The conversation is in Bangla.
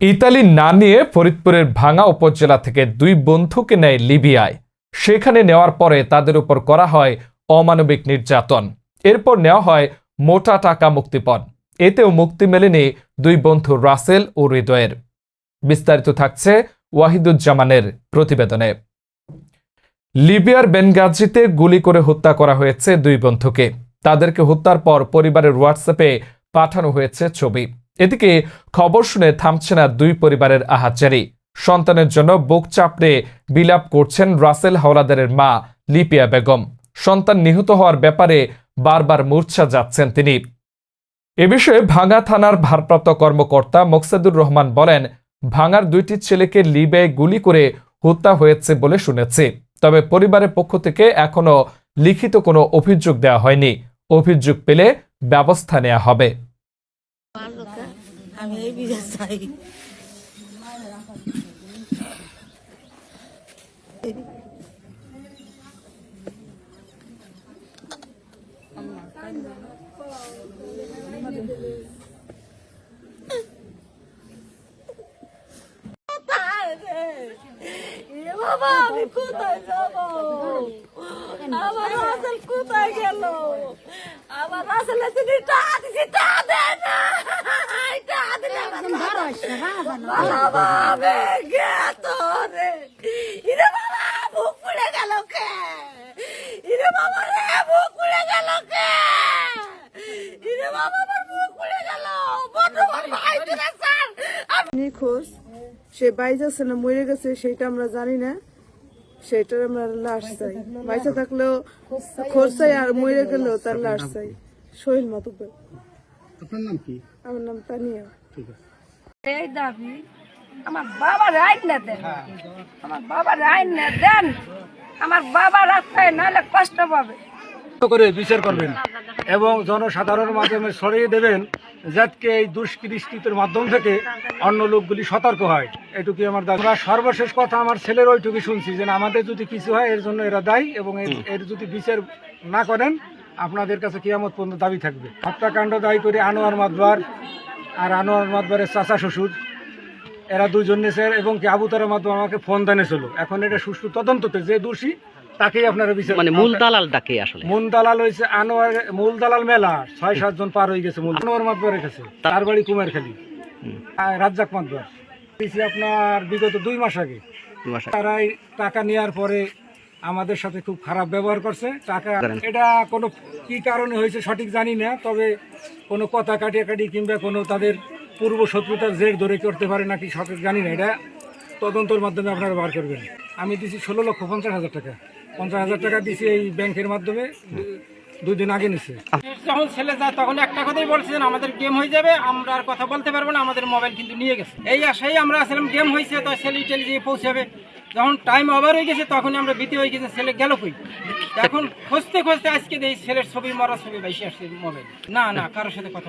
ইতালি না নিয়ে ফরিদপুরের ভাঙা উপজেলা থেকে দুই বন্ধুকে নেয় লিবিয়ায়। সেখানে নেওয়ার পরে তাদের উপর করা হয় অমানবিক নির্যাতন। এরপর নেওয়া হয় মোটা টাকা মুক্তিপণ। এতেও মুক্তি মেলেনি দুই বন্ধু রাসেল ও হৃদয়ের। বিস্তারিত থাকছে ওয়াহিদুজ্জামানের প্রতিবেদনে। লিবিয়ার বেনগাজিতে গুলি করে হত্যা করা হয়েছে দুই বন্ধুকে। তাদেরকে হত্যার পর পরিবারের হোয়াটসঅ্যাপে পাঠানো হয়েছে ছবি। এদিকে খবর শুনে থামছে না দুই পরিবারের আহাজারি। সন্তানের জন্য বুক চাপড়ে বিলাপ করছেন রাসেল হাওলাদারের মা লিপিয়া বেগম। সন্তান নিহত হওয়ার ব্যাপারে বারবার মূর্ছা যাচ্ছেন তিনি। এ বিষয়ে ভাঙা থানার ভারপ্রাপ্ত কর্মকর্তা মোকসাদুর রহমান বলেন, ভাঙার দুইটি ছেলেকে লিবিয়ায় গুলি করে হত্যা হয়েছে বলে শুনেছি, তবে পরিবারের পক্ষ থেকে এখনও লিখিত কোনো অভিযোগ দেওয়া হয়নি। অভিযোগ পেলে ব্যবস্থা নেওয়া হবে। আমি এই বিদেশ চাই এ বাবা আমি কোথায় যাব আমার রাসেল কোথায় গেল আমার রাসেলের তিনি টাকা দিছি তা দেয় না নিখোঁজ সে বাইজে আছে না মরে গেছে সেটা আমরা জানি না সেটার আমরা লাশ চাই বাইচা থাকলেও খোঁজ চাই আর মরে গেলেও তার লাশ চাই সোহেল মাতুব্বর আপনার নাম কি আমার নাম তানিয়া ঠিক আছে এই দাবি আমার না দেন। আমার বাবার আইন না দেন। আমার বাবা রাস্তায় নাহলে কষ্ট পাবে। করে বিচার করবেন এবং জনসাধারণের মাধ্যমে সরিয়ে দেবেন যাতে এই দুষ্কৃতির মাধ্যম থেকে অন্য লোকগুলি সতর্ক হয়। এটুকুই আমার আমরা সর্বশেষ কথা আমার ছেলের ওইটুকু শুনছি যে আমাদের যদি কিছু হয় এর জন্য এরা দায়ী এবং এর- এর যদি বিচার না করেন আপনাদের কাছে কিয়ামত পর্যন্ত দাবি থাকবে। হত্যাকাণ্ড দায়ী করে আনোয়ার মাদবার আর আনোয়ার মাদবারের চাচা শ্বশুর এরা দুজন স্যার এবং কি আবু তারা মাধ্যমে আমাকে ফোন দানেছিল এখন এটা সুষ্ঠু তদন্ততে যে দোষী তাকেই আপনারা বিচার মানে মূল দালাল ডাকে আসলে? মূল দালাল হয়েছে আনোয়ার মূল দালাল মেলা ছয় সাতজন পার হয়ে গেছে মূল আনোয়ার মাতবারের কাছে তার বাড়ি কুমারখালী। আর রাজ্জাক মাতবার। আপনার বিগত দুই মাস আগে। দুই মাস আগে। তারাই টাকা নেওয়ার পরে আমাদের সাথে খুব খারাপ ব্যবহার করছে। টাকা এটা কোনো কি কারণে হয়েছে সঠিক জানি না তবে কোনো কথা কাটিয়াকাটি কিংবা কোনো তাদের পূর্ব শত্রুতার জের ধরে করতে পারে নাকি সঠিক জানি না এটা তদন্তর মাধ্যমে আপনারা বার করবেন। আমি দিছি ষোলো লক্ষ পঞ্চাশ হাজার টাকা। পঞ্চাশ হাজার টাকা দিছি এই ব্যাংকের মাধ্যমে দুই দিন আগে নিছে। যখন ছেলে যায় তখন একটা কথাই বলছিলেন আমাদের গেম হয়ে যাবে আমরা আর কথা বলতে পারব না আমাদের মোবাইল কিন্তু নিয়ে গেছে। এই আশাই আমরা আসলাম গেম হয়েছে তো ছেলে টেলে দিয়ে পৌঁছাবে। যখন টাইম ওভার হয়ে গেছে তখন আমরা বিতে হয়ে গেছে, ছেলে গেল কই? এখন খুঁজতে খুঁজতে আজকে এই ছেলের ছবি মরা ছবি বেশি আসছে মোবাইল না না, কারোর সাথে কথা